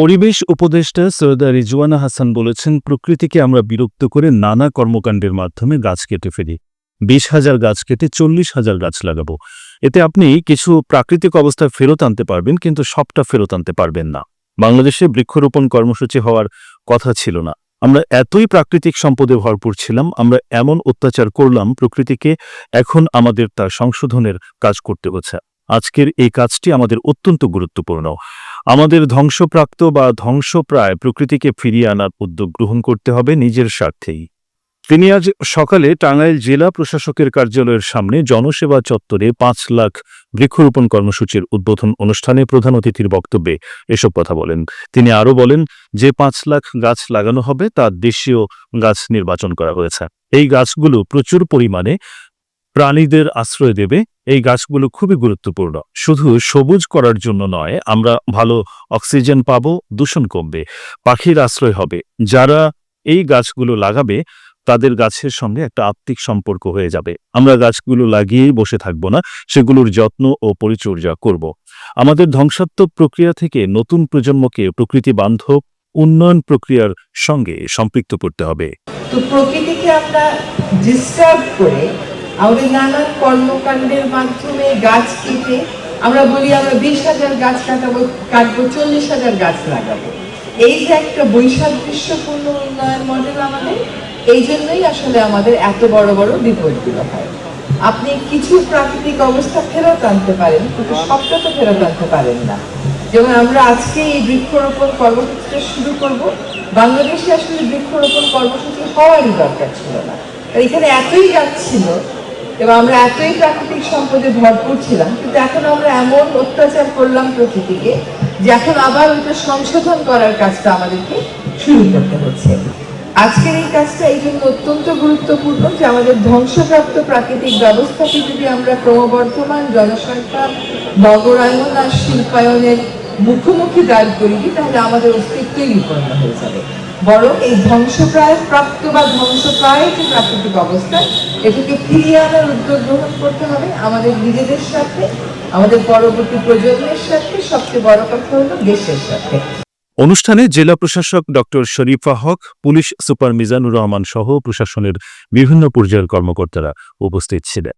পরিবেশ উপদেষ্টা সৈয়দা রিজওয়ানা হাসান বলেছেন, প্রকৃতিকে আমরা বিরক্ত করে নানা কর্মকাণ্ডের মাধ্যমে গাছ কেটে ফেলি। বিশ হাজার গাছ কেটে চল্লিশ হাজার গাছ লাগাবো। এতে আপনি কিছু প্রাকৃতিক অবস্থায় ফেরত আনতে পারবেন, কিন্তু সবটা ফেরত আনতে পারবেন না। বাংলাদেশে বৃক্ষরোপণ কর্মসূচি হওয়ার কথা ছিল না। আমরা এতই প্রাকৃতিক সম্পদে ভরপুর ছিলাম, আমরা এমন অত্যাচার করলাম, প্রকৃতিকে এখন আমাদের তার সংশোধনের কাজ করতে হচ্ছে। আজকের এই কাজটি আমাদের অত্যন্ত গুরুত্বপূর্ণ। আমাদের ধ্বংসপ্রাপ্ত বা ধ্বংসপ্রায় প্রকৃতিকে ফিরিয়ে আনার উদ্যোগ গ্রহণ করতে হবে নিজের স্বার্থেই। তিনি আজ সকালে টাঙ্গাইল জেলা প্রশাসকের কার্যালয়ের সামনে জনসেবা চত্বরে পাঁচ লাখ বৃক্ষরোপণ কর্মসূচির উদ্বোধন অনুষ্ঠানে প্রধান অতিথির বক্তব্যে এসব কথা বলেন। তিনি আরও বলেন যে পাঁচ লাখ গাছ লাগানো হবে তা দেশীয় গাছ নির্বাচন করা হয়েছে। এই গাছগুলো প্রচুর পরিমাণে প্রাণীদের আশ্রয় দেবে, এই গাছগুলো খুবই গুরুত্বপূর্ণ। শুধু সবুজ করার জন্য নয়, আমরা ভালো অক্সিজেন পাব, দূষণ কমবে, পাখির আশ্রয় হবে। যারা এই গাছগুলো লাগাবে, তাদের গাছের সঙ্গে একটা আত্মিক সম্পর্ক হয়ে যাবে। আমরা গাছগুলো লাগিয়েই বসে থাকব না, সেগুলোর যত্ন ও পরিচর্যা করব। আমাদের ধ্বংসাত্মক প্রক্রিয়া থেকে নতুন প্রজন্মকে প্রকৃতি বান্ধব, উন্নয়ন প্রক্রিয়ার সঙ্গে সম্পৃক্ত করতে হবে। তো প্রকৃতিকে আমরা ডিস্টার্ব করে আমাদের নানান কর্মকাণ্ডের মাধ্যমে গাছ কেটে আমরা বলি, আমরা বিশ হাজার গাছ কাটাবো, কাটবো, চল্লিশ হাজার গাছ লাগাবো। এই যে একটা বৈসাদৃশ্যপূর্ণ উন্নয়ন মডেল আমাদের, এই জন্যই আসলে আমাদের এত বড় বড় বিপদগুলো হয়। আপনি কিছু প্রাকৃতিক অবস্থা ফেরত আনতে পারেন, কিন্তু সবটা তো ফেরত আনতে পারেন না। যেমন আমরা আজকে এই বৃক্ষরোপণ কর্মসূচিটা শুরু করব। বাংলাদেশে আসলে বৃক্ষরোপণ কর্মসূচি হওয়ারই দরকার ছিল না। এখানে এতই গাছ ছিল এবং আমরা এতই প্রাকৃতিক সম্পদে ভরপুর ছিলাম, কিন্তু এখন আমরা এমন অত্যাচার করলাম প্রকৃতিকে যে এখন আবার ওইটা সংশোধন করার কাজটা আমাদেরকে শুরু করতে হচ্ছে। আজকের এই কাজটা এই জন্য অত্যন্ত গুরুত্বপূর্ণ যে আমাদের ধ্বংসপ্রাপ্ত প্রাকৃতিক ব্যবস্থাকে যদি আমরা ক্রমবর্ধমান জনসংখ্যা নগরায়ন আর শিল্পায়নের মুখোমুখি দাঁড় করি তাহলে আমাদের অস্তিত্বই বিপন্ন হয়ে যাবে। বরং এই ধ্বংসপ্রায় প্রাপ্ত বা ধ্বংসপ্রায় যে প্রাকৃতিক অবস্থা, এটাকে ফিরিয়ে আনার উদ্যোগ গ্রহণ করতে হবে আমাদের নিজেদের সাথে আমাদের পরবর্তী প্রজন্মের সাথে সবচেয়ে বড় কথা হলো দেশের সাথে অনুষ্ঠানে জেলা প্রশাসক doctor Sharifa Haque, police super Mizanur Rahman সহ প্রশাসনের বিভিন্ন পর্যায়ের কর্মকর্তারা উপস্থিত ছিলেন।